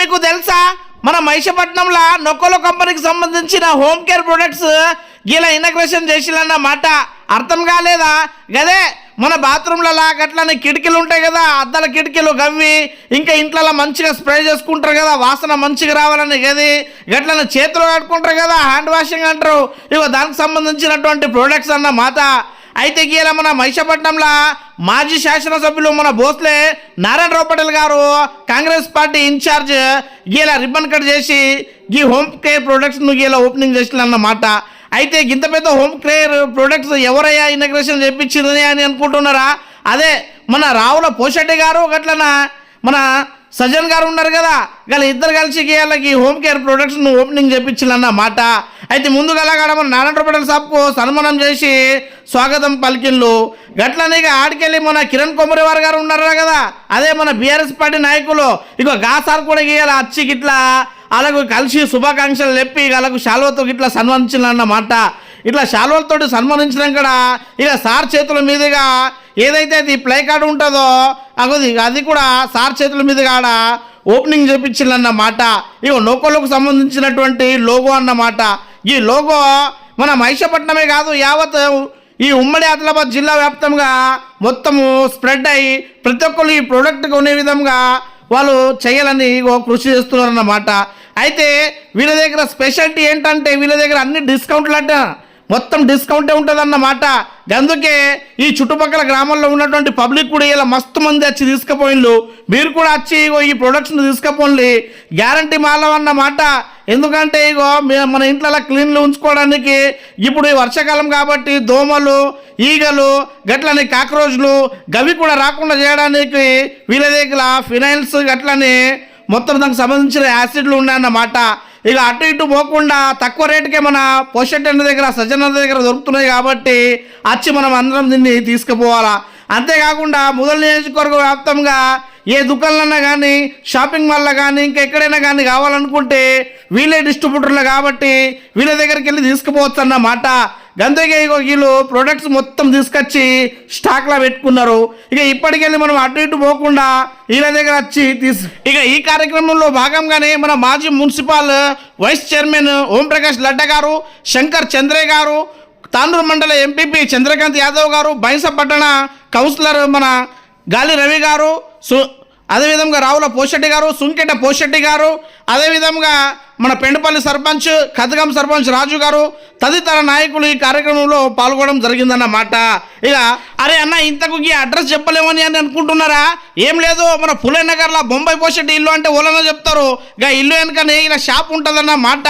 మీకు తెలుసా? మన మహిషపట్నంలో నొక్కలో కంపెనీకి సంబంధించిన హోమ్ కేర్ ప్రొడక్ట్స్ గీలా ఇనగ్రేషన్ చేసిలన్న మాట అర్థం కాలేదా? గదే మన బాత్రూమ్లలో గట్లనే కిటికీలు ఉంటాయి కదా అద్దాల కిటికీలు గవ్వి ఇంకా ఇంట్లో మంచిగా స్ప్రే చేసుకుంటారు కదా వాసన మంచిగా రావాలని గది గట్లనే చేతులు కట్టుకుంటారు కదా హ్యాండ్ వాషింగ్ అంటారు. ఇగో దానికి సంబంధించినటువంటి ప్రొడక్ట్స్ అన్న మాట అయితే గీల మన మహిషపట్నంలో మాజీ శాసనసభ్యులు మన భోస్లే నారాయణరావు పటేల్ గారు కాంగ్రెస్ పార్టీ ఇన్ఛార్జ్ గీల రిబ్బన్ కట్ చేసి ఈ హోమ్ కేర్ ప్రొడక్ట్స్ను గీల ఓపెనింగ్ చేసినన్నమాట అయితే ఇంత పెద్ద హోమ్ కేర్ ప్రొడక్ట్స్ ఎవరయ్యా ఇనగ్రేషన్ చేయించిందని అని అనుకుంటున్నారా? అదే మన రావుల పోషటి గారు గట్లన? మన సజ్జన్ గారు ఉన్నారు కదా. గల ఇద్దరు కలిసి గీయాలకి హోమ్ కేర్ ప్రొడక్ట్స్ను ఓపెనింగ్ చేయించాలన్న మాట. అయితే ముందుగా కాడ మన నారాయణ పటేల్ సాబ్కు సన్మానం చేసి స్వాగతం పలికిన్లు గట్లనే ఇక ఆడికెళ్ళి మన కిరణ్ కొమరివారు గారు ఉన్నారా కదా. అదే మన బీఆర్ఎస్ పార్టీ నాయకులు. ఇక గా సార్ కూడా గీయాలి అచ్చి గిట్లా అలాగ కలిసి శుభాకాంక్షలు చెప్పి వాళ్ళకు శాల్వతో ఇట్లా సన్మానించాలన్నమాట ఇట్లా శాల్వలతోటి సన్మానించడం కూడా ఇక సార్ చేతుల మీదుగా ఏదైతే అది ప్లే కార్డు ఉంటుందో అది అది కూడా సార్ చేతుల మీద కాడ ఓపెనింగ్ చేపించిందన్నమాట ఇక నోకోలకు సంబంధించినటువంటి లోగో అన్నమాట ఈ లోగో మన మహిషపట్నమే కాదు యావత్ ఈ ఉమ్మడి ఆదిలాబాద్ జిల్లా వ్యాప్తంగా మొత్తము స్ప్రెడ్ అయ్యి ప్రతి ఒక్కరు ఈ ప్రోడక్ట్ కొనే విధంగా వాళ్ళు చేయాలని కృషి చేస్తున్నారన్నమాట అయితే వీళ్ళ దగ్గర స్పెషాలిటీ ఏంటంటే వీళ్ళ దగ్గర అన్ని డిస్కౌంట్లు అంటే మొత్తం డిస్కౌంటే ఉంటుందన్నమాట. అందుకే ఈ చుట్టుపక్కల గ్రామంలో ఉన్నటువంటి పబ్లిక్ కూడా ఇలా మస్తు మంది వచ్చి తీసుకుపోయిండ్రు మీరు కూడా వచ్చి ఇగో ఈ ప్రొడక్ట్స్ని తీసుకుపోండి. గ్యారంటీ మాలవన్నమాట. ఎందుకంటే ఇగో మే- మన ఇంట్లో క్లీన్లు ఉంచుకోవడానికి ఇప్పుడు ఈ వర్షాకాలం కాబట్టి దోమలు ఈగలు గట్లని కాక్రోచ్లు గవి కూడా రాకుండా చేయడానికి వీళ్ళ దగ్గర ఫినైల్స్ గట్లని మొత్తం దానికి సంబంధించిన యాసిడ్లు ఉన్నాయన్నమాట. ఇక అటు ఇటు పోకుండా తక్కువ రేటుకే మన పోషెట్ దగ్గర సజ్జన దగ్గర దొరుకుతున్నాయి కాబట్టి వచ్చి మనం అందరం దీన్ని తీసుకుపోవాలా. అంతేకాకుండా మొదల నియోజకవర్గ వ్యాప్తంగా ఏ దుకాణాలన్నా కానీ షాపింగ్ మాల్లో కానీ ఇంకా ఎక్కడైనా కానీ కావాలనుకుంటే వీళ్ళే డిస్ట్రిబ్యూటర్లు కాబట్టి వీళ్ళ దగ్గరికి వెళ్ళి తీసుకుపోవచ్చు అన్నమాట గంతకే ఇగో వీళ్ళు ప్రొడక్ట్స్ మొత్తం తీసుకొచ్చి స్టాక్లో పెట్టుకున్నారు. ఇక ఇప్పటికెళ్ళి మనం అటు ఇటు పోకుండా వీళ్ళ దగ్గర వచ్చి తీసు ఇక ఈ కార్యక్రమంలో భాగంగానే మన మాజీ municipal vice chairman Omprakash Ladda గారు శంకర్ చంద్రే గారు తాండూరు మండల ఎంపీపీ చంద్రకాంత్ యాదవ్ గారు బైంస పట్టణ కౌన్సిలర్ మన గాలి రవి గారు సు అదేవిధంగా రావుల పోషెట్టి గారు సుంకెట పోషెట్టి గారు అదేవిధంగా మన పెండపల్లి సర్పంచ్ కథగం సర్పంచ్ రాజు గారు తదితర నాయకులు ఈ కార్యక్రమంలో పాల్గొనడం జరిగిందన్నమాట. ఇక అరే అన్న ఇంతకు ఈ అడ్రస్ చెప్పలేమని అని అనుకుంటున్నారా? ఏం లేదు మన పులే నగర్లో బొంబాయి పోషెట్టి ఇల్లు అంటే ఓలనో చెప్తారు. ఇక ఇల్లు వెనక ఇలా షాప్ ఉంటుందన్నమాట.